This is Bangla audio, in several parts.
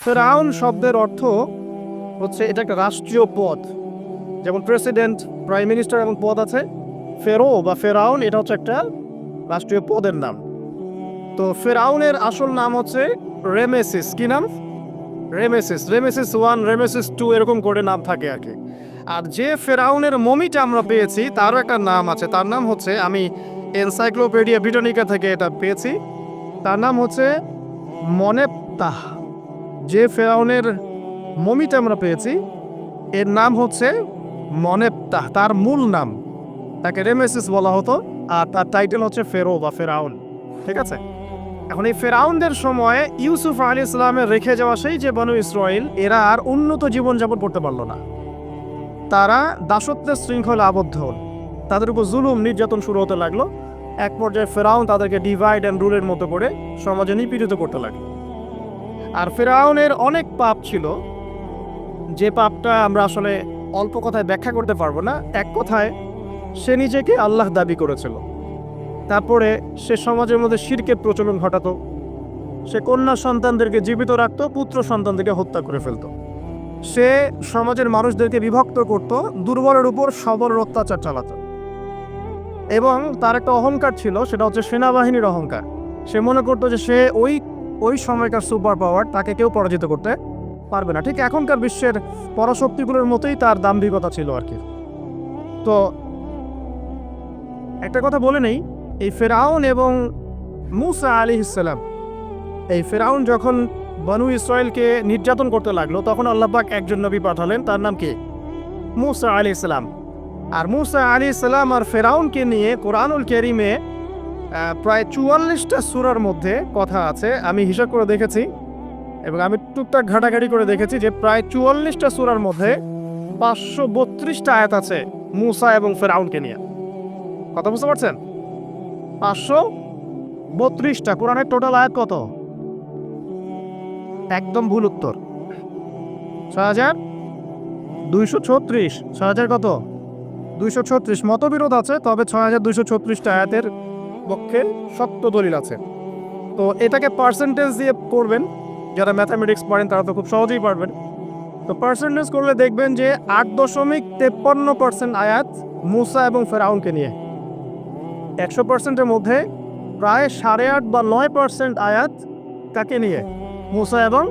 ফেরাউন শব্দের অর্থ হচ্ছে এটা একটা রাষ্ট্রীয় পদ। যেমন প্রেসিডেন্ট, প্রাইম মিনিস্টার এবং পদ আছে। ফেরো বা ফেরাউন, এটা হচ্ছে একটা রাষ্ট্রীয় পদের নাম। তো ফেরাউনের আসল নাম হচ্ছে রেমেসিস। কি নাম? Rameses. Rameses one, Rameses two, এরকম করে নাম থাকে আর কি। আর যে ফেরাউনের মমিটা আমরা পেয়েছি, তারও একটা নাম আছে। তার নাম হচ্ছে, আমি এনসাইক্লোপিডিয়া ব্রিটানিকা থেকে এটা পেয়েছি। তার নাম হচ্ছে মনেপ্তাহ। ফেরাউনের মমিটা আমরা পেয়েছি, এর নাম হচ্ছে মনেপ্তাহ, তার মূল নাম। তাকে রেমেসিস বলা হতো, আর তার টাইটেল হচ্ছে ফেরো বা ফেরাউন, ঠিক আছে? এখন এই ফেরাউনদের সময় ইউসুফ আলী ইসলামের রেখে যাওয়া সেই যে বনু ইসরায়েল এরা আর উন্নত জীবনযাপন করতে পারল না। তারা দাসত্বের শৃঙ্খলে আবদ্ধ হল। তাদের উপর জুলুম, নির্যাতন শুরু হতে লাগল। এক পর্যায়ে ফেরাউন তাদেরকে ডিভাইড অ্যান্ড রুলের মতো করে সমাজে নিপীড়িত করতে লাগল। আর ফেরাউনের অনেক পাপ ছিল। যে পাপটা আমরা আসলে অল্প কথায় ব্যাখ্যা করতে পারব না, এক কথায় সে নিজেকে আল্লাহ দাবি করেছিল। তারপরে সে সমাজের মধ্যে শিরকের প্রচলন ঘটাতো। সে কন্যা সন্তানদেরকে জীবিত রাখত, পুত্র সন্তানদেরকে হত্যা করে ফেলতো। সে সমাজের মানুষদেরকে বিভক্ত করত, দুর্বলের উপর সবলের অত্যাচার চালাতো। এবং তার একটা অহংকার ছিল, সেটা হচ্ছে সেনাবাহিনীর অহংকার। সে মনে করতো যে সে ওই ওই সময়কার সুপার পাওয়ার তাকে কেউ পরাজিত করতে পারবে না। ঠিক এখনকার বিশ্বের পরাশক্তিগুলোর মতোই তার দাম্ভিকতা ছিল আর কি। তো একটা কথা বলে নেই, এই ফেরাউন এবং মুসা আলী ইসলাম এই ফেরাউন যখন বনু ইসরায়েলকে নির্যাতন করতে লাগল, তখন আল্লাহবাক একজন নবী পাঠালেন, তার নাম কি? মুসা আলী ইসলাম আর মুসা আলী ইসলাম আর ফেরাউনকে নিয়ে কোরআনুল কেরিমে প্রায় চুয়াল্লিশটা সুরার মধ্যে কথা আছে। আমি হিসাব করে দেখেছি এবং আমি টুকটাক ঘাটাঘাটি করে দেখেছি যে প্রায় চুয়াল্লিশটা সুরার মধ্যে পাঁচশো বত্রিশটা আয়াত আছে মুসা এবং ফেরাউনকে নিয়ে। কথা বুঝতে পারছেন? পাঁচশো বত্রিশটা। কোরআনের টোটাল আয়াত কত? একদম ভুল উত্তর। ছয় হাজার দুইশো ছত্রিশ। ছয় হাজার কত? দুইশো ছত্রিশ। মতবিরোধ আছে, তবে ছয় হাজার দুইশো ছত্রিশটা আয়াতের পক্ষে শক্ত দলিল আছে। তো এটাকে পার্সেন্টেজ দিয়ে করবেন। যারা ম্যাথামেটিক্স পড়েন তারা তো খুব সহজেই পারবেন। তো পার্সেন্টেজ করলে দেখবেন যে আট দশমিক তেপ্পান্ন পার্সেন্ট আয়াত মুসা এবং ফেরাউনকে নিয়ে। একশো পার্সেন্টের মধ্যে প্রায় সাড়ে আট বা নয় পার্সেন্ট আয়াত কাকে নিয়ে? মুসা এবং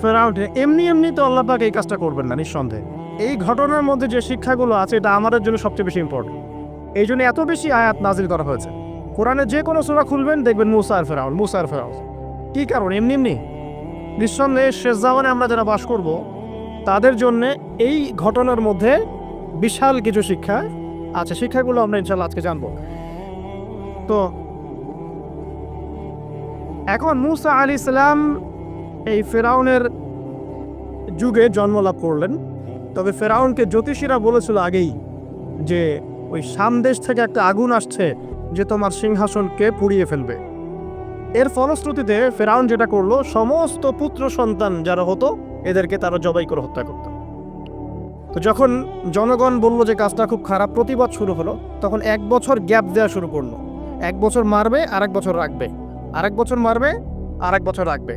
ফেরাউনকে। এমনি এমনি তো আল্লাহ পাক এই কাজটা করবেন না, নিঃসন্দেহে। এই ঘটনার মধ্যে যে শিক্ষাগুলো আছে, এটা আমাদের জন্য সবচেয়ে বেশি ইম্পর্টেন্ট এই জন্য এত বেশি আয়াত নাজিল করা হয়েছে। কোরআনে যে কোনো সুরা খুলবেন, দেখবেন মুসা আর ফেরাউন, মুসা আর ফেরাউন। কী কারণ? এমনি এমনি। নিঃসন্দেহে শেষ জামানে আমরা যারা বাস করব, তাদের জন্য এই ঘটনার মধ্যে বিশাল কিছু শিক্ষা আছে। শিক্ষাগুলো আমরা ইনশাল্লাহ আজকে জানব। তো, এখন মুসা আলী ইসলাম এই ফেরাউনের যুগে জন্মলাভ করলেন। তবে ফেরাউনকে জ্যোতিষীরা বলেছিল আগেই যে ওই সামদেশ থেকে একটা আগুন আসছে। যে তোমার সিংহাসনকে পুড়িয়ে ফেলবে। এর ফলশ্রুতিতে ফেরাউন যেটা করল, সমস্ত পুত্র সন্তান যারা হতো, এদেরকে তারা জবাই করে হত্যা করত। তো যখন জনগণ বলল যে কাজটা খুব খারাপ, প্রতিবাদ শুরু হলো, তখন এক বছর গ্যাপ দেওয়া শুরু করল। এক বছর মারবে আর এক বছর রাখবে। আর এক বছর মারবে আর এক বছর রাখবে।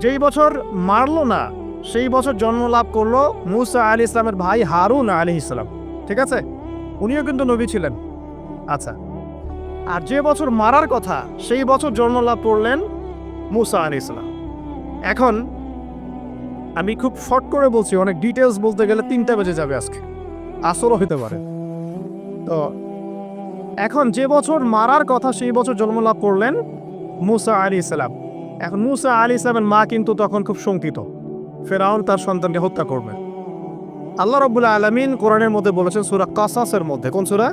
যেই বছর মারলো না, সেই বছর জন্ম লাভ করল মুসা আলী ইসলামের ভাই হারুন আলী ইসলাম ঠিক আছে? উনিও কিন্তু নবী ছিলেন। আচ্ছা আর যে বছর মারার কথা, সেই বছর জন্মলাভ করলেন মুসা আলী ইসলাম এখন আমি খুব শর্ট করে বলছি, অনেক ডিটেলস বলতে গেলে তিনটা বেজে যাবে আজকে। আসরও হতে পারে। তো এখন যে বছর মারার কথা, সেই বছর জন্মলাভ করলেন মুসা আলী ইসলাম এখন মুসা আলী ইসলামের মা কিন্তু তখন খুব শঙ্কিত। ফেরাউন তার সন্তানকে হত্যা করবে। আল্লাহ রব্বুল্লাহ আলমিন কোরআনের মধ্যে বলেছেন, সুরা কাসাসের মধ্যে। কোন সুরা?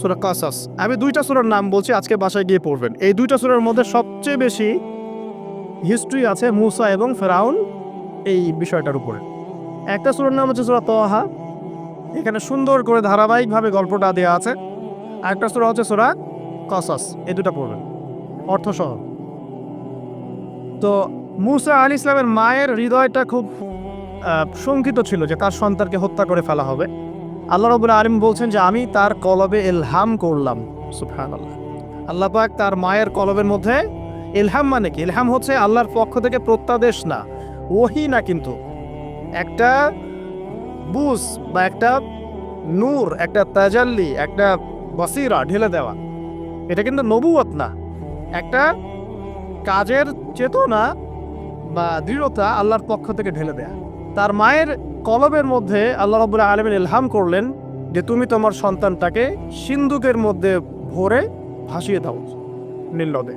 সুরা কাসাস। আমি দুইটা সুরার নাম বলছি, আজকে বাসায় গিয়ে পড়বেন। এই দুইটা সুরার মধ্যে সবচেয়ে বেশি হিস্ট্রি আছে মুসা এবং ফেরাউন এই বিষয়টার উপরে। একটা সুরার নাম হচ্ছে সুরা তহা। এখানে সুন্দর করে ধারাবাহিকভাবে গল্পটা দেওয়া আছে। একটা সুরা হচ্ছে সুরা কাসাস। এই দুটা পড়বেন। অর্থসহ। তো মুসা আলী ইসলামের মায়ের হৃদয়টা খুব শঙ্কিত ছিল যে তার সন্তানকে হত্যা করে ফেলা হবে। আল্লাহ রবুল আলিম বলছেন যে আমি তার কলবে এলহাম করলাম। সুফহান আল্লাহ আল্লাহ পাক তার মায়ের কলবের মধ্যে এলহাম মানে কি? এলহাম হচ্ছে আল্লাহর পক্ষ থেকে প্রত্যাদেশ না, ওহি না কিন্তু। একটা বুস বা একটা নূর, একটা তাজাল্লি, একটা বসিরা ঢেলে দেওয়া, এটা কিন্তু নবুয়ত না। একটা কাজের চেতনা বা দৃঢ়তা আল্লাহর পক্ষ থেকে ঢেলে দেয়া। তার মায়ের কলবের মধ্যে আল্লাহ রবুল্লাহ আলমিন ইলহাম করলেন যে তুমি তোমার সন্তানটাকে সিন্ধুকের মধ্যে ভরে ভাসিয়ে দাও নীল নদে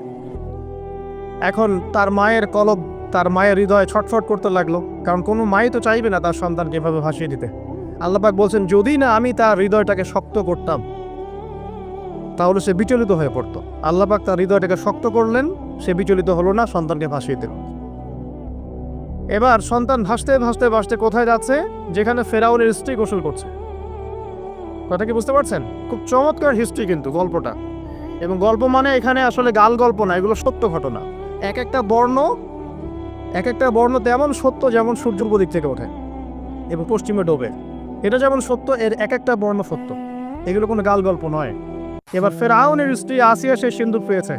এখন তার মায়ের কলব, তার মায়ের হৃদয়ে ছটফট করতে লাগল, কারণ কোনো মাই তো চাইবে না তার সন্তানকে এভাবে ভাসিয়ে দিতে। আল্লাপাক বলছেন, যদি না আমি তার হৃদয়টাকে শক্ত করতাম, তাহলে সে বিচলিত হয়ে পড়তো। আল্লাপাক তার হৃদয়টাকে শক্ত করলেন, সে বিচলিত হলো না, সন্তানকে ভাসিয়ে দিল। এবার সন্তান ভাসতে ভাসতে ভাসতে কোথায় যাচ্ছে? যেখানে ফেরাউনের স্ত্রী গোসল করছে। কথা কি বুঝতে পারছেন? খুব চমৎকার হিস্ট্রি কিন্তু গল্পটা। এবং গল্প মানে এখানে আসলে গাল গল্প না, এগুলো সত্য ঘটনা। এক একটা বর্ণ, এক একটা বর্ণ তেমন সত্য যেমন সূর্য পূর্ব দিক থেকে ওঠে এবং পশ্চিমে ডোবে। এটা যেমন সত্য, এর এক একটা বর্ণ সত্য। এগুলো কোনো গাল গল্প নয়। এবার ফেরাউনের স্ত্রী আসিয়া সে সিন্দুক পেয়েছে।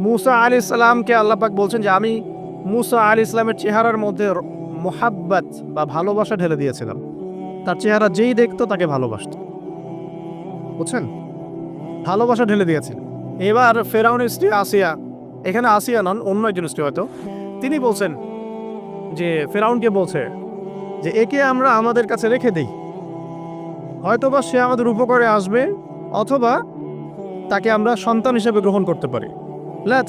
মুসা আলি ইসলামকে আল্লাপাক বলছেন যে, আমি মুসা আল ইসলামের চেহারার মধ্যে মোহাব্বত বা ভালোবাসা ঢেলে দিয়েছিলাম। তার চেহারা যেই দেখতো তাকে ভালোবাসত। বুঝছেন? ভালোবাসা ঢেলে দিয়েছেন এবার ফেরাউনের স্ত্রী আসিয়া, এখানে আসিয়া নন, অন্য একজন স্ত্রী হয়তো, তিনি বলছেন যে ফেরাউনকে বলছে যে, একে আমরা আমাদের কাছে রেখে দেই। হয়তোবা সে আমাদের উপকারে আসবে, অথবা তাকে আমরা সন্তান হিসেবে গ্রহণ করতে পারি। লা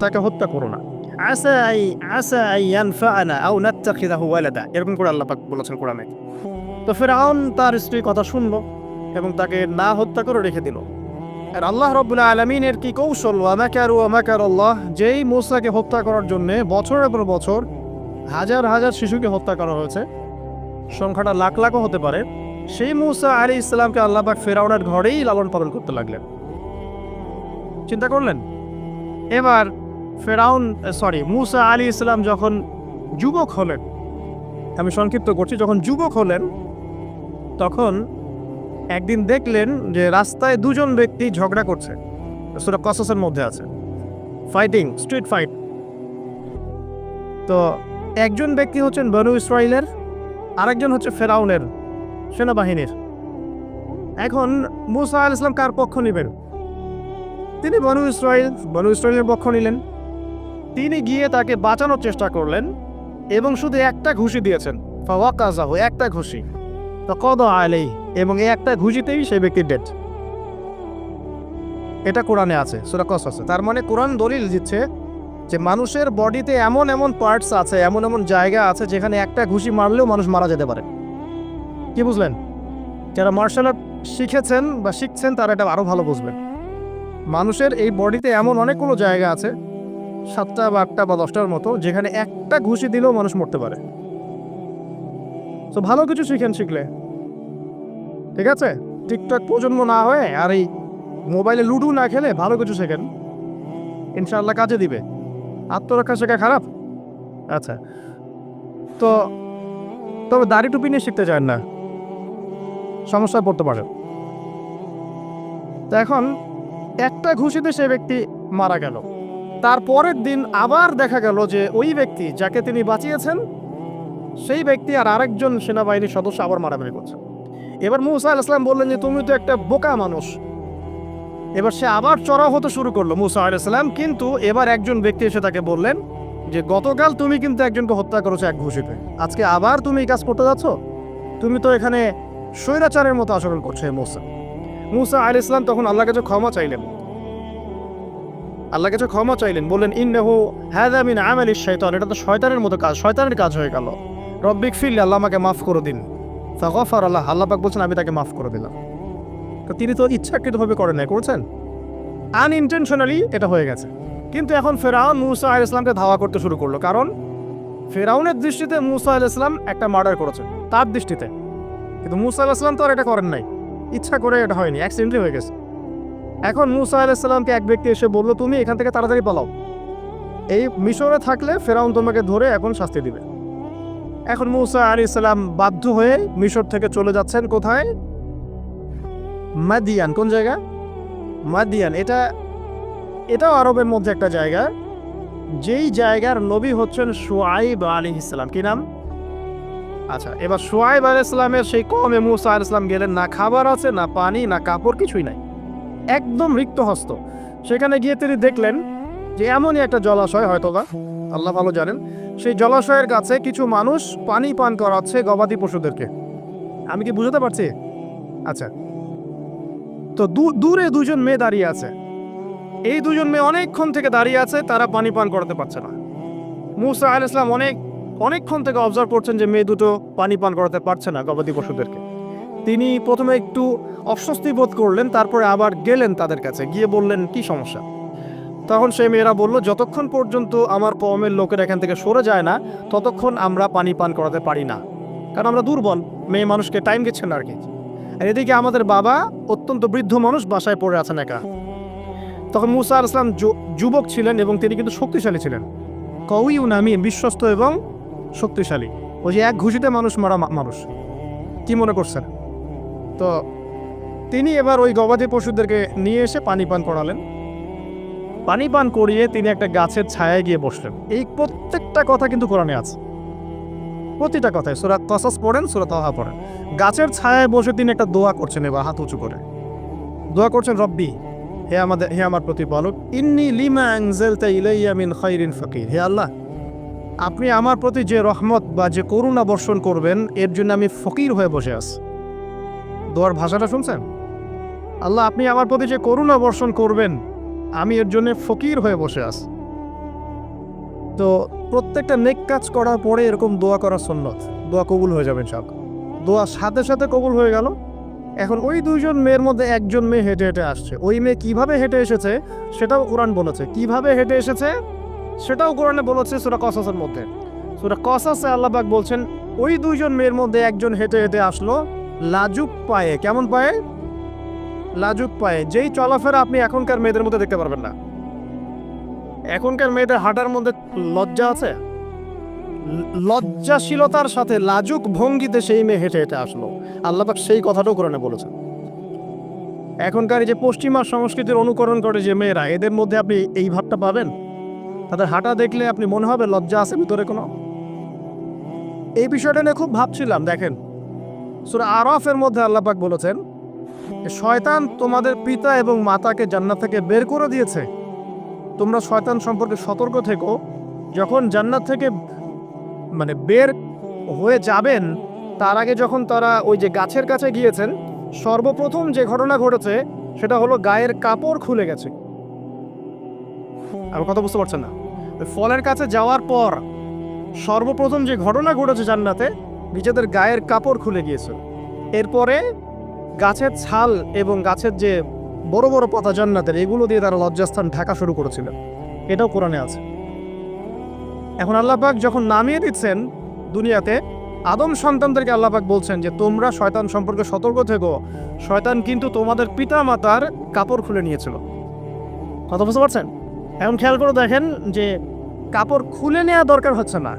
তাকে হত্যা করো না। আসা আই আসা আই ইয়ানফাআনা আও নাত্তাখিযাহু ওয়ালাদা এরকম করে আল্লাহ পাক বলেছেন কোরআনে। তো ফেরাউন তার স্ত্রীর কথা শুনলো এবং তাকে না হত্যা করে রেখে দিল। আর আল্লাহ রব্বুল্লাহ আলমিনের কি কৌশল? ওয়ামাকার ওয়ামাকার আল্লাহ যেই মুসাকে হত্যা করার জন্য বছরের পর বছর হাজার হাজার শিশুকে হত্যা করা হয়েছে, সংখ্যাটা লাখ লাখও হতে পারে, সেই মুসা আলী ইসলামকে আল্লাহ পাক ফেরাউনের ঘরেই লালন পালন করতে লাগলেন। চিন্তা করলেন? এবার ফেরাউন সরি মুসা আলী ইসলাম যখন যুবক হলেন, আমি সংক্ষিপ্ত করছি, যখন যুবক হলেন, তখন একদিন দেখলেন যে রাস্তায় দুজন ব্যক্তি ঝগড়া করছে। সেটা কসসের মধ্যে আছে। ফাইটিং স্ট্রিট ফাইট তো একজন ব্যক্তি হচ্ছেন বনু ইসরায়েলের আরেকজন হচ্ছে ফেরাউনের সেনাবাহিনীর। এখন মুসা আল ইসলাম কার পক্ষ নেবেন? তিনি বনু ইসরায়েল বনু ইসরায়েলের পক্ষ নিলেন। তিনি গিয়ে তাকে বাঁচানোর চেষ্টা করলেন এবং শুধু একটা ঘুষি দিয়েছেন। ফাওয়াকাজাহু, একটা ঘুষি। তো কদ আলেই এবং এই একটা ঘুষিতেই সেই ব্যক্তির ডেট এটা কোরআনে আছে, সুরা কস আছে। তার মানে কোরআন দলিল দিচ্ছে যে মানুষের বডিতে এমন এমন পার্টস আছে, এমন এমন জায়গা আছে যেখানে একটা ঘুষি মারলেও মানুষ মারা যেতে পারে। কি বুঝলেন? যারা মার্শাল আর্ট শিখেছেন বা শিখছেন তারা এটা আরও ভালো বুঝবেন। মানুষের এই বডিতে এমন অনেকগুলো জায়গা আছে সাতটা বা আটটা বা দশটার মতো, যেখানে একটা ঘুষি দিলেও মানুষ মরতে পারে। তো ভালো কিছু শিখেন শিখলে। ঠিক আছে? টিকটক প্রজন্ম না হয়ে আর এই মোবাইলে লুডু না খেলে ভালো কিছু শেখেন। ইনশাআল্লাহ কাজে দিবে। আত্মরক্ষা শেখা খারাপ? আচ্ছা। তো, তবে দাড়ি টুপি নিয়ে শিখতে চান না? সমস্যায় পড়তে পারে তো এখন একটা ঘুষিতে সে ব্যক্তি মারা গেল। তার পরের দিন আবার দেখা গেল যে ওই ব্যক্তি যাকে তিনি বাঁচিয়েছেন, সেই ব্যক্তি আর আরেকজন সেনাবাহিনীর সদস্য আবার মারামারি করছে। এবার মুসা আল ইসলাম বললেন যে, তুমি তো একটা বোকা মানুষ। এবার সে আবার চড়াও হতে শুরু করল মুসা আল ইসলাম কিন্তু এবার একজন ব্যক্তি এসে তাকে বললেন যে, গতকাল তুমি কিন্তু একজনকে হত্যা করেছ এক ঘুষিতে। আজকে আবার তুমি এই কাজ করতে যাচ্ছ? তুমি তো এখানে স্বৈরাচারের মতো আচরণ করছ মুসা। মুসা আল ইসলাম তখন আল্লাহ কাছে ক্ষমা চাইলেন। আল্লাহ কাছে ক্ষমা চাইলেন, বললেন, ইন্নাহু হ্যাদা মিন আমালিশ শয়তান এটা তো শয়তানের মতো কাজ, শয়তানের কাজ হয়ে গেল। রব্বিক ফিল আল্লাহ আমাকে মাফ করে দিন। ফাগফার আল্লাহ আল্লাহ পাক বলছেন, আমি তাকে মাফ করে দিলাম। তো তিনি তো ইচ্ছাকৃতভাবে করেন নাই, করেছেন? আনইনটেনশনালি এটা হয়ে গেছে। কিন্তু এখন ফেরাউন মুসা আল ইসলামকে ধাওয়া করতে শুরু করল। কারণ ফেরাউনের দৃষ্টিতে মুসা আল ইসলাম একটা মার্ডার করেছে, তার দৃষ্টিতে। কিন্তু মুসা আল ইসলাম তো আর এটা করেন নাই। ইচ্ছা করে এটা হয়নি অ্যাক্সিডেন্টলি হয়ে গেছে। এখন মুসা আলাইসাল্লামকে এক ব্যক্তি এসে বলল, তুমি এখান থেকে তাড়াতাড়ি পালাও। এই মিশরে থাকলে ফেরাউন তোমাকে ধরে এখন শাস্তি দিবে। এখন মুসা আলী ইসলাম বাধ্য হয়ে মিশর থেকে চলে যাচ্ছেন কোথায়? মাদিয়ান। কোন জায়গা? মাদিয়ান। এটা, এটাও আরবের মধ্যে একটা জায়গা, যেই জায়গার নবী হচ্ছেন সোয়াইব আলী ইসলাম কি নাম? আচ্ছা এবার সোয়াইব আলী ইসলামের সেই কমে মুসা আল ইসলাম গেলেন, না খাবার আছে, না পানি, না কাপড়, কিছুই নাই। একদম রিক্ত হস্ত সেখানে গিয়ে তিনি দেখলেন যে এমনই একটা জলাশয় হয়তো বা আল্লাহ ভালো জানেন, সেই জলাশয়ের কাছে কিছু মানুষ পানি পান করাচ্ছে গবাদি পশুদেরকে। আমি কি বুঝাতে পারছি? আচ্ছা। তো দূরে দুজন মেয়ে দাঁড়িয়ে আছে। এই দুজন মেয়ে অনেকক্ষণ থেকে দাঁড়িয়ে আছে, তারা পানি পান করাতে পারছে না। মুসা আল ইসলাম অনেক, অনেকক্ষণ থেকে অবজার্ভ করছেন যে মেয়ে দুটো পানি পান করাতে পারছে না গবাদি পশুদেরকে। তিনি প্রথমে একটু অস্বস্তি বোধ করলেন, তারপরে আবার গেলেন তাদের কাছে, গিয়ে বললেন, কি সমস্যা? তখন সেই মেয়েরা বলল, যতক্ষণ পর্যন্ত আমার কমের লোকের এখান থেকে সরে যায় না, ততক্ষণ আমরা পানি পান করাতে পারি না। কারণ আমরা দুর্বল, মেয়ে মানুষকে টাইম দিচ্ছেন আর কি। আর এদিকে আমাদের বাবা অত্যন্ত বৃদ্ধ মানুষ, বাসায় পড়ে আছেন একা। তখন মুসা আল ইসলাম যুবক ছিলেন এবং তিনি কিন্তু শক্তিশালী ছিলেন। কউই উনামি, বিশ্বস্ত এবং শক্তিশালী। ওই যে এক ঘুষিতে মানুষ মারা মানুষ। কি মনে করছেন? তো তিনি এবার ওই গবাদি পশুদেরকে নিয়ে এসে পানি পান করালেন। পানি পান করিয়ে তিনি একটা গাছের ছায়ায় গিয়ে বসলেন। এই প্রত্যেকটা কথা কিন্তু কোরআনে আছে। প্রতিটা কথায় সুরা কসাস পড়েন সুরাত তাহা পড়েন। গাছের ছায়ায় বসে তিনি একটা দোয়া করছেন এবার, হাত উঁচু করে। দোয়া করছেন, রব্বি, হে আমাদের, হে আমার প্রতিপালক, ইন্নি লিমা আনজালতা ইলাইয়া মিন খাইরিন ফকির। হে আল্লাহ, আপনি আমার প্রতি যে রহমত বা যে করুণা বর্ষণ করবেন, এর জন্য আমি ফকির হয়ে বসে আছি। দোয়ার ভাষাটা শুনছেন? আল্লাহ, আপনি আমার প্রতি যে করুণা বর্ষণ করবেন, আমি এর জন্য ফকির হয়ে বসে আছি। তো প্রত্যেকটা নেক কাজ করার পরে এরকম দোয়া করা সন্ন্যত দোয়া কবুল হয়ে যাবেন সব দোয়া সাথে সাথে কবুল হয়ে গেল। এখন ওই দুইজন মেয়ের মধ্যে একজন মেয়ে হেঁটে হেঁটে আসছে। ওই মেয়ে কীভাবে হেঁটে এসেছে, সেটাও কোরআন বলেছে। কীভাবে হেঁটে এসেছে, সেটাও কোরআনে বলেছে সুরা কসাসের মধ্যে। সুরা কসাসে আল্লাহবাক বলছেন, ওই দুইজন মেয়ের মধ্যে একজন হেঁটে হেঁটে আসলো লাজুক পায়ে, কেমন পায়ে? লাজুক পায়ে, যেই চলাফেরা আপনি এখনকার মেয়েদের মধ্যে দেখতে পারবেন না। এখনকার মেয়েদের হাঁটার মধ্যে লজ্জা আছে? লজ্জাশীলতার সাথে লাজুক ভঙ্গিতে সেই মেয়ে হেঁটে হেঁটে আসলো। আল্লাপাক সেই কথাটাও কোরআনে বলেছেন। এখনকার যে পশ্চিমা সংস্কৃতির অনুকরণ করে যে মেয়েরা, এদের মধ্যে আপনি এই ভাবটা পাবেন? তাদের হাঁটা দেখলে আপনি মনে হবে লজ্জা আছে ভিতরে কোনো? এই বিষয়টা নিয়ে খুব ভাবছিলাম, দেখেন। সুরা আরফের মধ্যে আল্লাপাক বলেছেন শয়তান তোমাদের পিতা এবং মাতাকে জান্নাত থেকে বের করে দিয়েছে। তোমরা শয়তান সম্পর্কে সতর্ক থেকো। যখন জান্নাত থেকে মানে বের হয়ে যাবেন, তার আগে যখন তারা ওই যে গাছের কাছে গিয়েছেন, সর্বপ্রথম যে ঘটনা ঘটেছে, সেটা হলো গায়ের কাপড় খুলে গেছে। আমার কথা বুঝতে পারছেন না। ফলের কাছে যাওয়ার পর সর্বপ্রথম যে ঘটনা ঘটেছে জান্নাতে নিজেদের গায়ের কাপড় খুলে গিয়েছে এরপরে গাছের ছাল এবং গাছের যে বড় বড় পাতা জান্নাতের, এগুলো দিয়ে তারা লজ্জাস্থান ঢাকা শুরু করেছিল এটাও কোরআনে আছে। এখন আল্লাপাক যখন নামিয়ে দিচ্ছেন দুনিয়াতে, আদম সন্তানদেরকে আল্লাপাক বলছেন যে, তোমরা শয়তান সম্পর্কে সতর্ক থেকো। শয়তান কিন্তু তোমাদের পিতা মাতার কাপড় খুলে নিয়েছিল। কথা বুঝতে পারছেন? এখন খেয়াল করে দেখেন যে, কাপড় খুলে নেওয়া দরকার হচ্ছে না।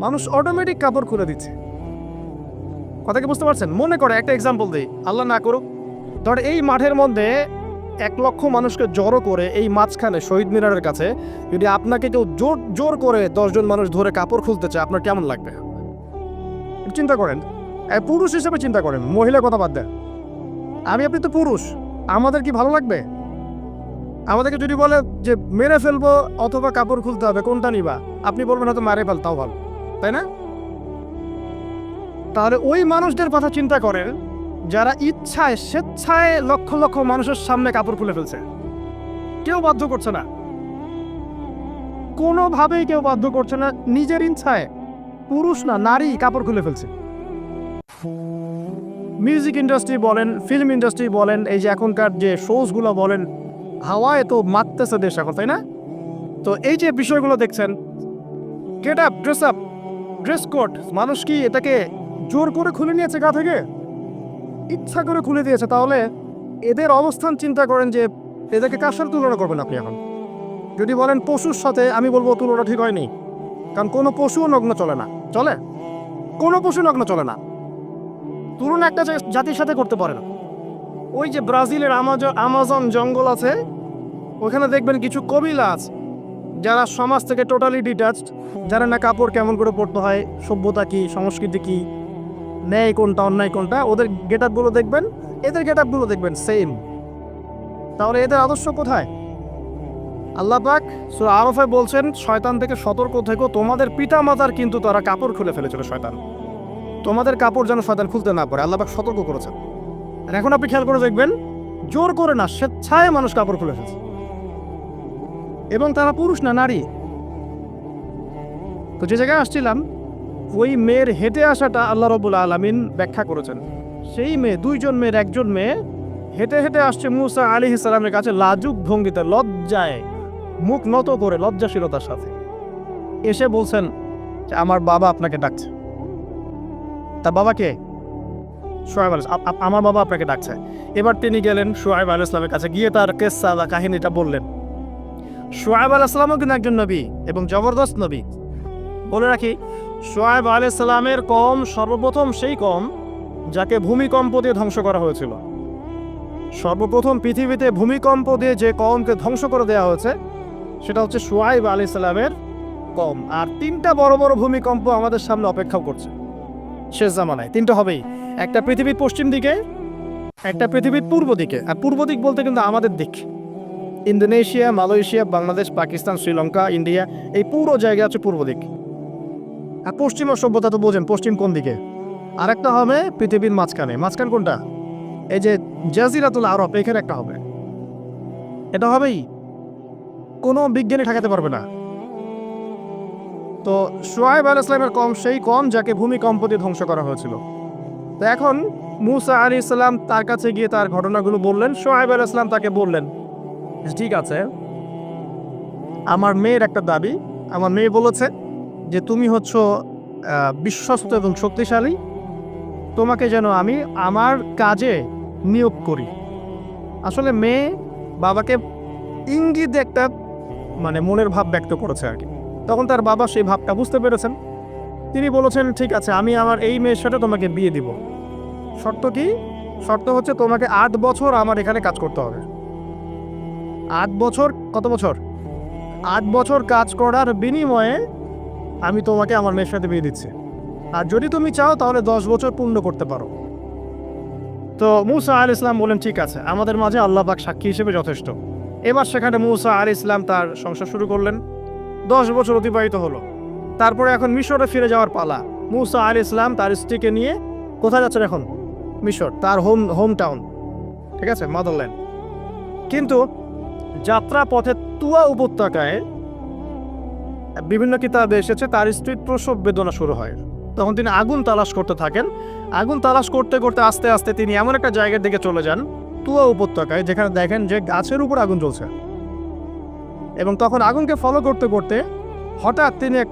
মানুষ অটোমেটিক কাপড় খুলে দিচ্ছে। কথা কি বুঝতে পারছেন? মনে করে একটা এক্সাম্পল দিই। আল্লাহ না করুক। ধর এই মাঠের মধ্যে এক লক্ষ মানুষকে জড়ো করে এই মাঝখানে শহীদ মিনারের কাছে যদি আপনাকে কেউ জোর জোর করে দশজন মানুষ ধরে কাপড় খুলতে চায়, আপনার কেমন লাগবে? চিন্তা করেন। পুরুষ হিসেবে চিন্তা করেন, মহিলা কথা বাদ দেন। আমি, আপনি তো পুরুষ, আমাদের কি ভালো লাগবে? আমাদেরকে যদি বলে যে মেরে ফেলব অথবা কাপড় খুলতে হবে, কোনটা নিবা? আপনি বলবেন হয়তো মারে ফেল, তাও ভালো। তাই না? তাহলে ওই মানুষদের কথা চিন্তা করেন যারা ইচ্ছায়, স্বেচ্ছায় লক্ষ লক্ষ মানুষের সামনে কাপড় খুলে ফেলছে। কেউ বাধ্য করছে না। কোনোভাবেই কেউ বাধ্য করছে না, নিজের ইচ্ছায়। পুরুষ না, নারী কাপড় খুলে ফেলছে। মিউজিক ইন্ডাস্ট্রি বলেন ফিল্ম ইন্ডাস্ট্রি বলেন, এই যে এখনকার যে শোজগুলো বলেন, হাওয়ায় তো মারতেছে দেশ এখন, তাই না? তো এই যে বিষয়গুলো দেখছেন get up dress up dress code মানুষ কি এটাকে জোর করে খুলে নিয়েছে গা থেকে। ইচ্ছা করে খুলে দিয়েছে, তাহলে এদের অবস্থান চিন্তা করেন যে এদেরকে কার সাথে তুলনা করবেন আপনি এখন? যদি বলেন পশুর সাথে, আমি বলব তুলনা ঠিক হয়নি। কারণ কোনো পশুও নগ্ন চলে না। চলে? কোনো পশু নগ্ন চলে না। তুলনা একটা জাতির সাথে করতে পারে না। ওই যে ব্রাজিলের আমাজন আমাজন জঙ্গল আছে, ওখানে দেখবেন কিছু কবিলা আছে, যারা সমাজ থেকে টোটালি ডিটাচড যারা না কাপড় কেমন করে পরতে হয়, সভ্যতা কি, সংস্কৃতি কি ন্যায় কোনটা, অন্যায় কোনটা, ওদের গেট আপগুলো দেখবেন, এদের গেট আপগুলো দেখবেন সেম তাহলে এদের আদর্শ কোথায়? আল্লাহ পাক সূরা আরফে বলছেন, শয়তান থেকে সতর্ক থেকো, তোমাদের পিতা মাতার কিন্তু তারা কাপড় খুলে ফেলেছিল, শয়তান। তোমাদের কাপড় যেন শয়তান খুলতে না পারে, আল্লাহ পাক সতর্ক করেছেন। আর এখন আপনি খেয়াল করে দেখবেন, জোর করে না, স্বেচ্ছায় মানুষ কাপড় খুলে ফেলছে। এবং তারা পুরুষ না, নারী। তো যে জায়গায় আসছিলাম ওই মেয়ের হেঁটে আসাটা আল্লাহ রবুল আলমিন ব্যাখ্যা করেছেন। সেই মেয়ে, দুইজন মেয়ের একজন মেয়ে হেঁটে হেঁটে আসছে মুসা আলী ইসলামের কাছে লাজুক ভঙ্গিতে, লজ্জায়, মুখ নত করে, লজ্জাশীলতার সাথে। এসে বলছেন যে, আমার বাবা আপনাকে ডাকছে। তা বাবাকে সোহেব আল আমার বাবা আপনাকে ডাকছে। এবার তিনি গেলেন সোহেব আল ইসলামের কাছে, গিয়ে তার কেসা বা কাহিনীটা বললেন। সোহেব আল ইসলামও কিন্তু একজন নবী এবং জবরদস্ত নবী। বলে রাখি সোহেব আল ইসলামের কম সর্বপ্রথম সেই কম যাকে ভূমিকম্প দিয়ে ধ্বংস করা হয়েছিল। সর্বপ্রথম পৃথিবীতে ভূমিকম্প দিয়ে যে কমকে ধ্বংস করে দেওয়া হয়েছে, সেটা হচ্ছে সোয়াইব আলী ইসলামের কম আর তিনটা বড় বড় ভূমিকম্প আমাদের সামনে অপেক্ষা করছে। শেষ জামানায় তিনটা হবেই। একটা পৃথিবীর পশ্চিম দিকে, একটা পৃথিবীর পূর্ব দিকে। আর পূর্ব দিক বলতে কিন্তু আমাদের দিক। Indonesia, Malaysia, Bangladesh, Pakistan, Sri Lanka, India, এই পুরো জায়গা হচ্ছে পূর্ব দিক। আর পশ্চিমা সভ্যতা তো বোঝেন, পশ্চিম কোন দিকে? আরেকটা হবে পৃথিবীর মাঝখানে। মাঝখান কোনটা? এই যে জাজিরাতুল আরব, এখানে একটা হবে। এটা হবেই, কোনো বিজ্ঞানী ঠেকাতে পারবে না। তো সোয়াইব আল ইসলামের কম, সেই কম যাকে ভূমিকম্প ধ্বংস করা হয়েছিল। তো এখন মুসা আলী ইসলাম তার কাছে গিয়ে তার ঘটনাগুলো বললেন সোহাইব আল ইসলাম তাকে বললেন ঠিক আছে, আমার মেয়ের একটা দাবি, আমার মেয়ে বলেছে যে তুমি হচ্ছ বিশ্বস্ত এবং শক্তিশালী, তোমাকে যেন আমি আমার কাজে নিয়োগ করি। আসলে মেয়ে বাবাকে ইঙ্গিত একটা মানে মনের ভাব ব্যক্ত করেছে আর কি। তখন তার বাবা সেই ভাবটা বুঝতে পেরেছেন। তিনি বলেছেন, ঠিক আছে, আমি আমার এই মেয়ের সাথে তোমাকে বিয়ে দিব। শর্ত কি? শর্ত হচ্ছে তোমাকে আট বছর আমার এখানে কাজ করতে হবে। আট বছর? কত বছর? আট বছর কাজ করার বিনিময়ে আমি তোমাকে আমার মেয়ের সাথে বিয়ে দিচ্ছি। আর যদি তুমি চাও, তাহলে দশ বছর পূর্ণ করতে পারো। তো মুসা আল ইসলাম বলেন, ঠিক আছে, আমাদের মাঝে আল্লাহ পাক সাক্ষী হিসেবে যথেষ্ট। এবার সেখানে মুসা আল ইসলাম তার সংসার শুরু করলেন। দশ বছর অতিবাহিত হলো। তারপরে এখন মিশরে ফিরে যাওয়ার পালা। মুসা আল ইসলাম তার স্ত্রীকে নিয়ে কোথায় যাচ্ছেন এখন? মিশর, তার হোম হোম টাউন। ঠিক আছে, মাদারল্যান্ড। কিন্তু যাত্রা পথে তুয়া উপত্যকায় বিভিন্ন কিতাবে এসেছে, তার স্ত্রীর প্রসব বেদনা শুরু হয়। তখন তিনি আগুন তালাশ করতে থাকেন। আগুন তালাশ করতে করতে আস্তে আস্তে তিনি এমন একটা জায়গার দিকে চলে যান, তুয়া উপত্যকায়, যেখানে দেখেন যে গাছের উপর আগুন জ্বলছে। এবং তখন আগুনকে ফলো করতে করতে হঠাৎ তিনি এক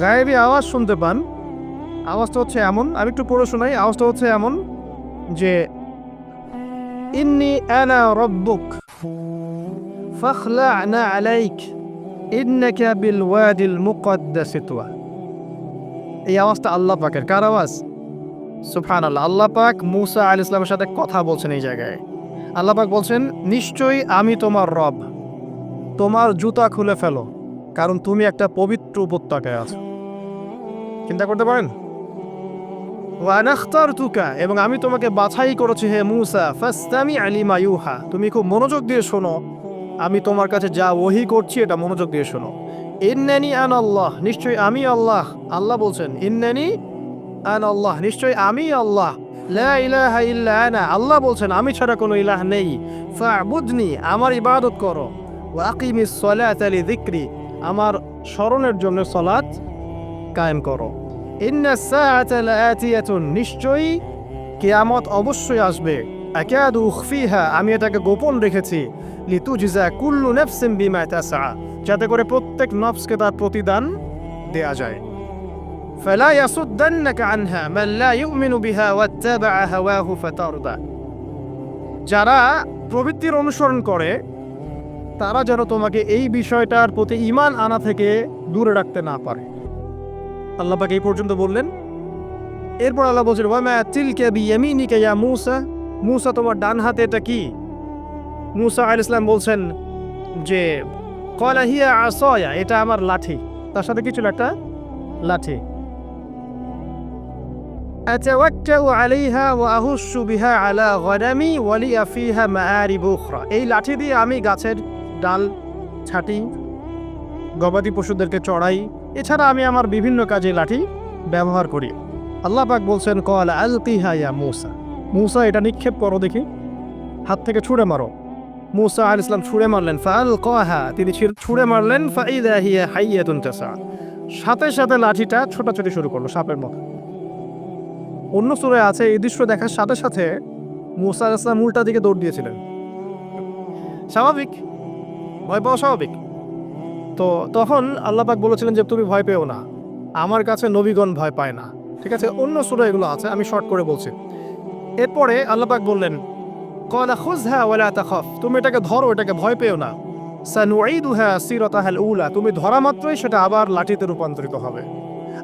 গায়েবী আওয়াজ শুনতে পান। আওয়াজটা হচ্ছে এমন, আমি একটু পড়ে শোনাই, আওয়াজটা হচ্ছে এমন যে, ইন্নি আনা রব্বুক, ফাখলা'না আলাইক। ইন্নাকা বিল ওয়াদিল মুকদ্দাস তুয়া। এই আওয়াজটা আল্লাহ পাকের। কার আওয়াজ? সুফান আল্লাহ আল্লাহ পাক মুসা আল ইসলামের সাথে কথা বলছেন এই জায়গায়। আল্লাহ পাক বলছেন, নিশ্চয়ই আমি তোমার রব। তোমার জুতা খুলে ফেলো, কারণ তুমি একটা পবিত্র উপত্যকায় আছো। চিন্তা করতে পারেন? ওয়ানাখতার তুকা এবং আমি তোমাকে বাছাই করেছি হে মুসা ফাস্তামি আলিমা ইউহা তুমি খুব মনোযোগ দিয়ে শোনো। আমি তোমার কাছে যা ওহি করছি, এটা মনোযোগ দিয়ে শোনো। ইন্নানি আন আল্লাহ, নিশ্চয়ই আমি আল্লাহ। আল্লাহ বলছেন, ইন্নানি আন আল্লাহ, নিশ্চয়ই আমি আল্লাহ। লা ইলাহা ইল্লা আনা। আল্লাহ বলছেন, আমি ছাড়া কোনো ইলাহ নেই। ফাবুদনি, আমার ইবাদত করো। ওয়াকিমিস সলাত লিযিকরি, আমার স্মরণের জন্য সলাত কায়েম করো। ইন্না সাআতা লাআতিয়াতুন নিশ্চয়ই কিয়ামত অবশ্যই আসবে। আকাদু উখফিহা, আমি এটাকে গোপন রেখেছি। লিতুজজা কুল্লু নাফসিন বিমা তাসআ যাতে করে প্রত্যেক নফসকে তার প্রতিদান দেয়া যায় فلا يصدنك عنها من لا يؤمن بها واتبع هواه فترضى যারা প্রবৃত্তির অনুসরণ করে তারা যেন তোমাকে এই বিষয়টার প্রতি ইমান আনা থেকে দূরে রাখতে না পারে আল্লাহ পাক এই পর্যন্ত বললেন এরপর আল্লাহ বলছেন ওয়ামা তিলকে বিয়ামিনিকা ইয়া মুসা মুসা তোমার ডান হাতে এটা কি মুসা আল ইসলাম বলছেন যে কলাহিয়া আসয়া, এটা আমার লাঠি। তার সাথে কি ছিল একটা? লাঠি। এই লাঠি দিয়ে আমি গাছের ডাল ছাটি, গবাদি পশুদেরকে চড়াই, এছাড়া আমি আমার বিভিন্ন কাজে লাঠি ব্যবহার করি। আল্লাহ পাক বলছেন, কল আল তিহায়া মৌসা। মৌসা, এটা নিক্ষেপ করো দেখি। হাত থেকে ছুঁড়ে মারো। মুসা আল ইসলাম ছুঁড়ে মারলেন ফাল কহা তিনি ছুঁড়ে মারলেন, ফাইদা হিয়া হাইয়াতুন তাসা। সাথে সাথে লাঠিটা ছোটাছুটি শুরু করল সাপের মতো। অন্য সুরে আছে, এই দৃশ্য দেখার সাথে সাথে মুসা আল ইসলাম উল্টা দিকে দৌড় দিয়েছিলেন। স্বাভাবিক? ভয় পাওয়া স্বাভাবিক? তো তখন আল্লাহ পাক বলেছিলেন যে, তুমি ভয় পেও না। আমার কাছে নবীগণ ভয় পায় না। ঠিক আছে, অন্য সুরে এগুলো আছে, আমি শর্ট করে বলছি। এরপরে আল্লাহ পাক বললেন কলা খুজহা ওয়ালা তাখাফ। তুমি এটাকে ধরো, এটাকে ভয় পেও না। সানুঈদুহা সিরাতাহাল উলা তুমি ধরা মাত্রই সেটা আবার লাঠিতে রূপান্তরিত হবে।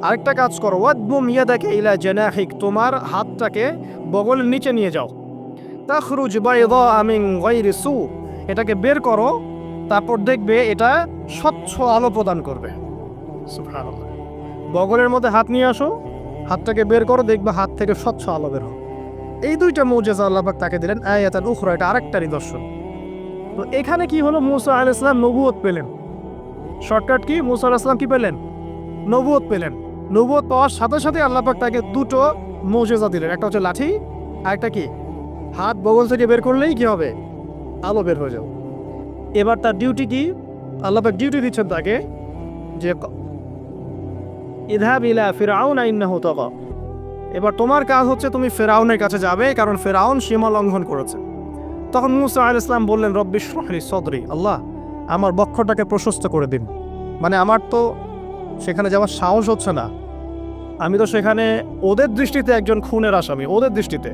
আরেকটা কাজ করো, ওয়াদবুম ইয়াদাকে ইলা জানাহিক। তোমার হাতটাকে বগলের নিচে নিয়ে যাও। তাখরুজ বাইদা মিন গায়রি সু। এটাকে বের করো, তারপর দেখবে এটা স্বচ্ছ আলো প্রদান করবে। বগলের মধ্যে হাত নিয়ে আসো, হাতটাকে বের করো, দেখবে হাত থেকে স্বচ্ছ আলো বের হবে। এই দুইটা মৌজেজা আল্লাপাক তাকে দিলেন, আয়াতাল উখরা, এটা আরেকটা নিদর্শন। তো এখানে কি হলো? মুসা আল ইসলাম নবুয়ত পেলেন। Shortcut key? মুসা আল ইসলাম কি পেলেন? নবুয়ত পেলেন। নবুয়ত পাওয়ার সাথে সাথে আল্লাপাক তাকে দুটো মৌজেজা দিলেন। একটা হচ্ছে লাঠি, আর একটা কি? হাত বগল থেকে বের করলেই কি হবে? আলো বের হয়ে যাবে। এবার তার ডিউটি কি? আল্লাপাক ডিউটি দিচ্ছেন তাকে যে ইদহাব ইলা ফিরাউন ইন্নাহু তাগা। এবার তোমার কাজ হচ্ছে তুমি ফেরাউনের কাছে যাবে, কারণ ফেরাউন সীমা লঙ্ঘন করেছে। তখন মুসা আল ইসলাম বললেন, রব্বি শহরি সদরি, আল্লাহ, আমার বক্ষটাকে প্রশস্ত করে দিন। মানে আমার তো সেখানে যাওয়ার সাহস হচ্ছে না। আমি তো সেখানে ওদের দৃষ্টিতে একজন খুনের আসামি, ওদের দৃষ্টিতে।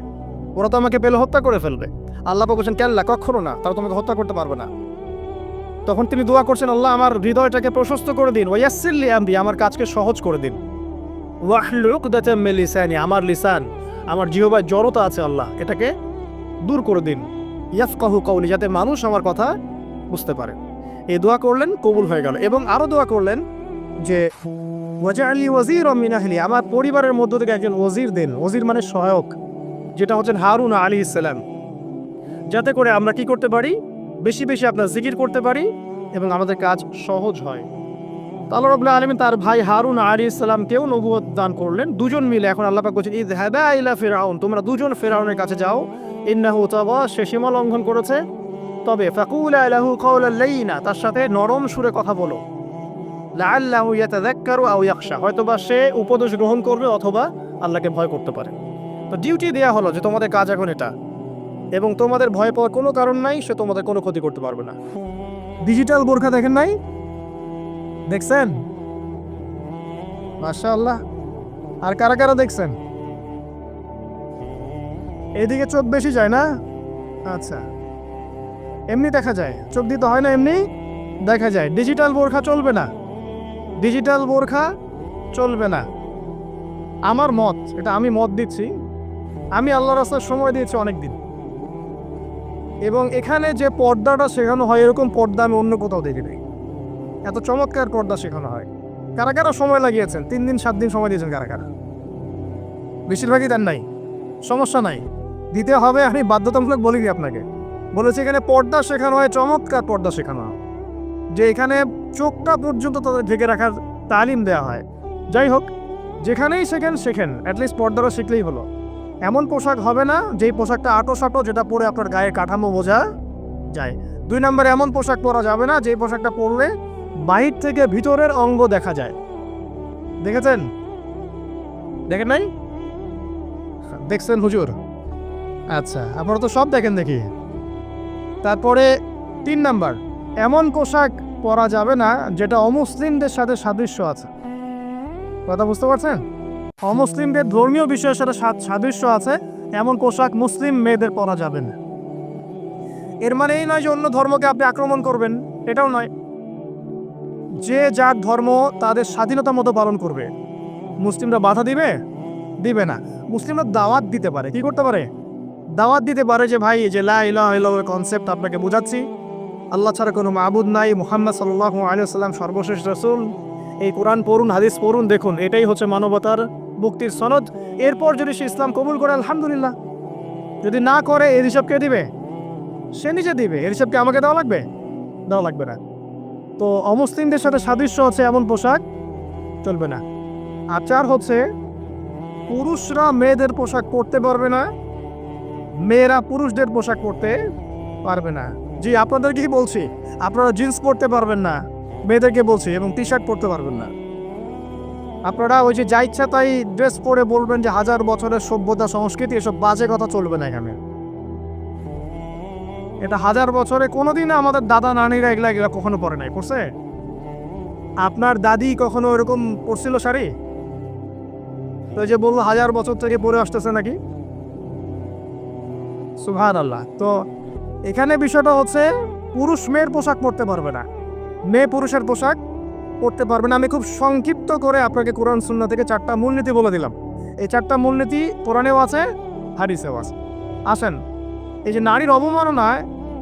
ওরা তো আমাকে পেলে হত্যা করে ফেলবে। আল্লাহ বলছেন, কেল্লা, কখনো না, তারা তোমাকে হত্যা করতে পারবে না। তখন তিনি দোয়া করছেন, আল্লাহ, আমার হৃদয়টাকে প্রশস্ত করে দিন। ওয়াসিল্লি আমরি, আমার কাজকে সহজ করে দিন। লিসানি, আমার লিসান, আমার জিহবায় জড়তা আছে আল্লাহ, এটাকে দূর করে দিন। ইয়াফকাহু কওলি, যাতে মানুষ আমার কথা বুঝতে পারে। এই দোয়া করলেন, কবুল হয়ে গেল। এবং আরও দোয়া করলেন যে, ওয়াজআলি ওয়াজির মিন আহলি আমার পরিবারের মধ্য থেকে একজন ওজির দিন। ওজির মানে সহায়ক, যেটা হচ্ছেন হারুন আলী ইসলাম যাতে করে আমরা কি করতে পারি? বেশি বেশি আপনার জিকির করতে পারি এবং আমাদের কাজ সহজ হয়। আল্লাহ রবুল্লাহ আলমিন তার ভাই হারুন আলী ইসলামকেও নবুয়ত দান করলেন। দুজন মিলে এখন আল্লাহ পাক বলছেন ঈদ হ্যাবা ইলা ফেরাউন তোমরা দুজন ফেরাউনের কাছে যাও। ইন্নাহু তাবা সে সীমা লঙ্ঘন করেছে। তবে ফাকুলা লাহু কাওলাল লাইনা, তার সাথে নরম সুরে কথা বলো। লাআল্লাহু ইয়াতাযাক্কারু আও ইয়াখশা, হয়তোবা সে উপদেশ গ্রহণ করবে অথবা আল্লাহকে ভয় করতে পারে। তো ডিউটি দেয়া হলো যে তোমাদের কাজ এখন এটা। এবং তোমাদের ভয় পাওয়ার কোনো কারণ নাই, সে তোমাদের কোনো ক্ষতি করতে পারবে না। ডিজিটাল বোরখা দেখেন নাই? দেখছেন? মাশা আল্লাহ আর কারা কারা দেখছেন? এদিকে চোখ বেশি যায় না? আচ্ছা। এমনি দেখা যায়। চোখ দিতে হয় না এমনি? দেখা যায়। ডিজিটাল বোরখা চলবে না। ডিজিটাল বোরখা চলবে না। আমার মত, এটা আমি মত দিচ্ছি, আমি আল্লাহ রাস্তার সময় দিয়েছি অনেক দিন এবং এখানে যে পর্দাটা শেখানো হয়, এরকম পর্দা আমি অন্য কোথাও দেখি নাই। এত চমৎকার পর্দা শেখানো হয়। কারা কারা সময় লাগিয়েছেন, তিন দিন, সাত দিন সময় দিয়েছেন কারা কারা বেশিরভাগই দেন নাই, সমস্যা নাই। দিতে হবে, আমি বাধ্যতামূলক বলিনি আপনাকে। বলেছি এখানে পর্দা শেখানো হয়, চমৎকার পর্দা শেখানো হয়। যে এখানে চোখটা পর্যন্ত তাদের ঢেকে রাখার তালিম দেওয়া হয়। যাই হোক, যেখানেই শেখেন শেখেন। অ্যাটলিস্ট পর্দাটা শিখলেই হলো। এমন পোশাক হবে না, যেই পোশাকটা আটো সাটো, যেটা পরে আপনার গায়ের কাঠামো বোঝা যায়। দুই নম্বরে এমন পোশাক পরা যাবে না, যেই পোশাকটা পরলে বাহির থেকে ভিতরের অঙ্গ দেখা যায়। দেখেছেন? দেখেন নাই? দেখছেন হুজুর? আচ্ছা আপনারা তো সব দেখেন দেখি। তারপরে তিন নাম্বার, এমন পোশাক পরা যাবে না যেটা অমুসলিমদের সাথে সাদৃশ্য আছে। কথা বুঝতে পারছেন? অমুসলিমদের ধর্মীয় বিষয়ের সাথে সাদৃশ্য আছে, এমন পোশাক মুসলিম মেয়েদের পরা যাবে না। এর মানে এই নয় যে অন্য ধর্মকে আপনি আক্রমণ করবেন, এটাও নয়। যে যার ধর্ম তাদের স্বাধীনতা মতো পালন করবে। মুসলিমরা বাধা দিবে? দিবে না। মুসলিমরা দাওয়াত দিতে পারে। কি করতে পারে? দাওয়াত দিতে পারে যে, ভাই যে কনসেপ্ট আপনাকে বোঝাচ্ছি। আল্লাহ ছাড়া কোনো মাবুদ নাই। মোহাম্মদ সাল্লাহ আলিয়াল্লাম সর্বশেষ রসুল। এই কোরআন পড়ুন, হাদিস পড়ুন, দেখুন। এটাই হচ্ছে মানবতার মুক্তির সনদ। এরপর যদি সে ইসলাম কবুল করে, আলহামদুলিল্লাহ। যদি না করে, এর হিসাব কে দিবে? সে নিজে দিবে। এর হিসাব কি আমাকে দেওয়া লাগবে? দেওয়া লাগবে না। তো অমুসলিমদের সাথে সাদৃশ্য আছে এমন পোশাক? চলবে না। আচার হচ্ছে, পুরুষরা মেয়েদের পোশাক পরতে পারবে না, মেয়েরা পুরুষদের পোশাক পরতে পারবে না। জি আপনাদের কি বলছি? আপনারা জিন্স পরতে পারবেন না, মেয়েদেরকে বলছি, এবং টি শার্ট পরতে পারবেন না। আপনারা ওই যে যা ইচ্ছা তাই ড্রেস পরে বলবেন যে হাজার বছরের সভ্যতা, সংস্কৃতি, এসব বাজে কথা চলবে না এখানে। এটা হাজার বছরে কোনোদিন আমাদের দাদা, নানিরা এগুলা এগুলা কখনো পরে নাই, পড়ছে? আপনার দাদি কখনো এরকম পরছিল শাড়ি? তো যে বলল হাজার বছর থেকে পরে আসতেছে নাকি? সুহান আল্লাহ তো এখানে বিষয়টা হচ্ছে, পুরুষ মেয়ের পোশাক পরতে পারবে না। মেয়ে পুরুষের পোশাক পরতে পারবে না। আমি খুব সংক্ষিপ্ত করে আপনাকে কোরআন সুন্না থেকে চারটা মূলনীতি বলে দিলাম। এই চারটা মূলনীতি কোরআনেও আছে হারিসেও আছে। আসেন। এই যে নারীর অবমাননা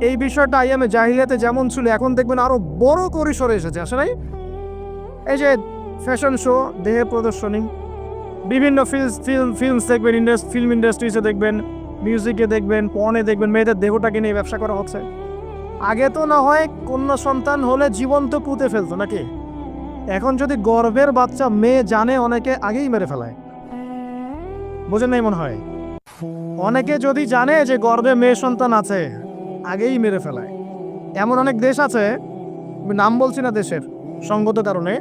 এই বিষয়টা আইয়ামে জাহিলিয়াতে যেমন ছিল, এখন দেখবেন আরও বড় পরিসরে এসেছে আসলে এই যে ফ্যাশন শো দেহে প্রদর্শনী, বিভিন্ন ফিল্ম ফিল্ম ফিল্মস দেখবেন ইন্ডাস্ট ফিল্ম ইন্ডাস্ট্রিজে দেখবেন মিউজিকে দেখবেন পর্নে দেখবেন, মেয়েদের দেহটাকে নিয়ে ব্যবসা করা হচ্ছে। আগে তো না হয় কন্যা সন্তান হলে জীবন্ত পুঁতে ফেলতো নাকি? এখন যদি গর্ভের বাচ্চা মেয়ে জানে, অনেকে আগেই মেরে ফেলায়। বোঝেন নাই মনে হয়? অনেকে যদি জানে যে গর্ভে মেয়ে সন্তান আছে, আগেই মেরে ফেলায়। এমন অনেক দেশ আছে নাম বলছি না দেশের, সঙ্গত কারণে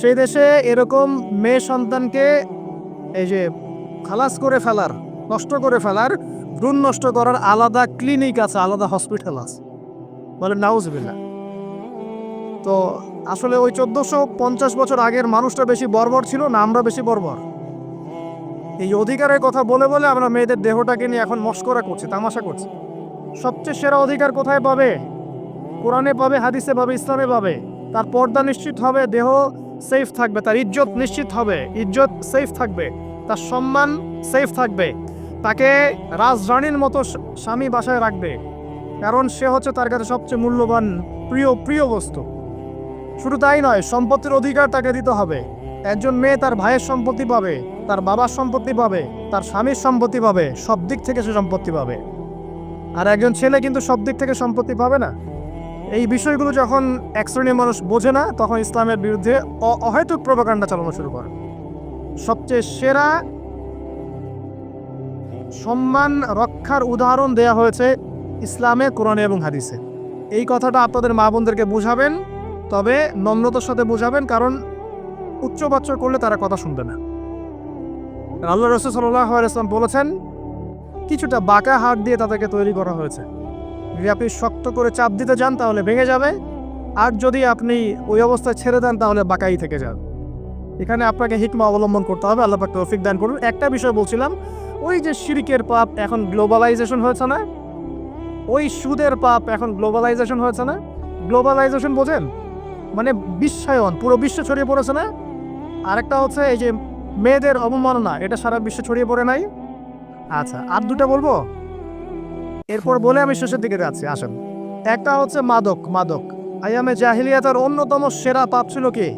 সেই দেশে এরকম মেয়ে সন্তানকে এই যে খালাস করে ফেলার, নষ্ট করে ফেলার, ভ্রূণ নষ্ট করার আলাদা ক্লিনিক আছে, আলাদা হসপিটাল আছে। বলে নাউজ নাউজবিল্লা তো আসলে ওই চোদ্দোশো পঞ্চাশ বছর আগের মানুষটা বেশি বর্বর ছিল না, আমরা বেশি বর্বর। এই অধিকারের কথা বলে বলে আমরা মেয়েদের দেহটাকে নিয়ে এখন মস্করা করছি, তামাশা করছি। সবচেয়ে সেরা অধিকার কোথায় পাবে? কোরআনে পাবে, হাদিসে পাবে, ইসলামে পাবে। তার পর্দা নিশ্চিত হবে, দেহ সেফ থাকবে, তার ইজ্জত নিশ্চিত হবে। ইজ্জত সেফ থাকবে, তার সম্মান সেফ থাকবে। তাকে রাজরানীর মতো স্বামী বাসায় রাখবে। কারণ সে হচ্ছে তার কাছে সবচেয়ে মূল্যবান, প্রিয় প্রিয় বস্তু। শুধু তাই নয়, সম্পত্তির অধিকার তাকে দিতে হবে। একজন মেয়ে তার ভাইয়ের সম্পত্তি পাবে। তার বাবার সম্পত্তি পাবে, তার স্বামীর সম্পত্তি পাবে, সব দিক থেকে সে সম্পত্তি পাবে। আর একজন ছেলে কিন্তু সব দিক থেকে সম্পত্তি পাবে না। এই বিষয়গুলো যখন এক শ্রেণির মানুষ বোঝে না, তখন ইসলামের বিরুদ্ধে অহেতুক প্রভাকাণ্ডা চালানো শুরু করে। সবচেয়ে সেরা সম্মান রক্ষার উদাহরণ দেয়া হয়েছে ইসলামে, কোরআনে এবং হাদিসে। এই কথাটা আপনাদের মা বোনদেরকে বুঝাবেন, তবে নম্রতার সাথে বুঝাবেন, কারণ উচ্চবাচ্য করলে তারা কথা শুনবে না। আল্লাহ রসুল সাল্লাহ ইসলাম বলেছেন, কিছুটা বাঁকা হাত দিয়ে তাদেরকে তৈরি করা হয়েছে। যদি আপনি শক্ত করে চাপ দিতে যান, তাহলে ভেঙে যাবে। আর যদি আপনি ওই অবস্থায় ছেড়ে দেন, তাহলে বাঁকাই থেকে যান এখানে আপনাকে হিকমা অবলম্বন করতে হবে। আল্লাহ তৌফিক দান করুন। একটা বিষয় বলছিলাম, ওই যে শিরিকের পাপ এখন গ্লোবালাইজেশন হয়েছে না? ওই সুদের পাপ এখন গ্লোবালাইজেশন হয়েছে না? গ্লোবালাইজেশন বোঝেন? মানে বিশ্বায়ন পুরো বিশ্ব ছড়িয়ে পড়েছে না? আরেকটা হচ্ছে এই যে মেয়েদের অবমাননা, এটা সারা বিশ্বে ছড়িয়ে পড়ে নাই। আচ্ছা আর দুটা বলব? এরপর বলে আমি শেষের দিকে যাচ্ছি, আসেন। একটা হচ্ছে মাদক মাদক। আয়ামে জাহিলিয়াতের অন্যতম সেরা পাপ ছিল কি?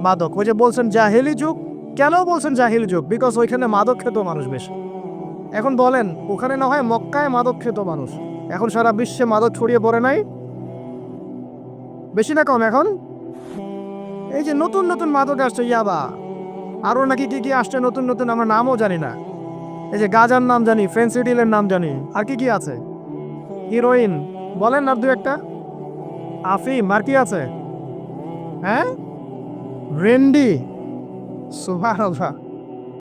মাদক। ওই যে বলছেন জাহিলি যুগ। কেন বলছেন জাহিলি যুগ? বিকজ ওইখানে মাদক খেত মানুষ বেশি। এখন বলেন, ওখানে না হয় মক্কায় মাদক খেত মানুষ। এখন সারা বিশ্বে মাদক ছড়িয়ে পড়ে নাই। বেশি না কম এখন? এই যে নতুন নতুন মাদক আসছে, ইয়াবা। আরও নাকি কি কি আসছে নতুন নতুন আমরা নামও জানি না। এই যে গাজার নাম জানি ফেন্সিডিলের নাম জানি। আর কি কি আছে? হিরোইন। বলেন আর দু একটা। আফিম আর কি আছে? হ্যাঁ? রেন্ডি। সুভাষ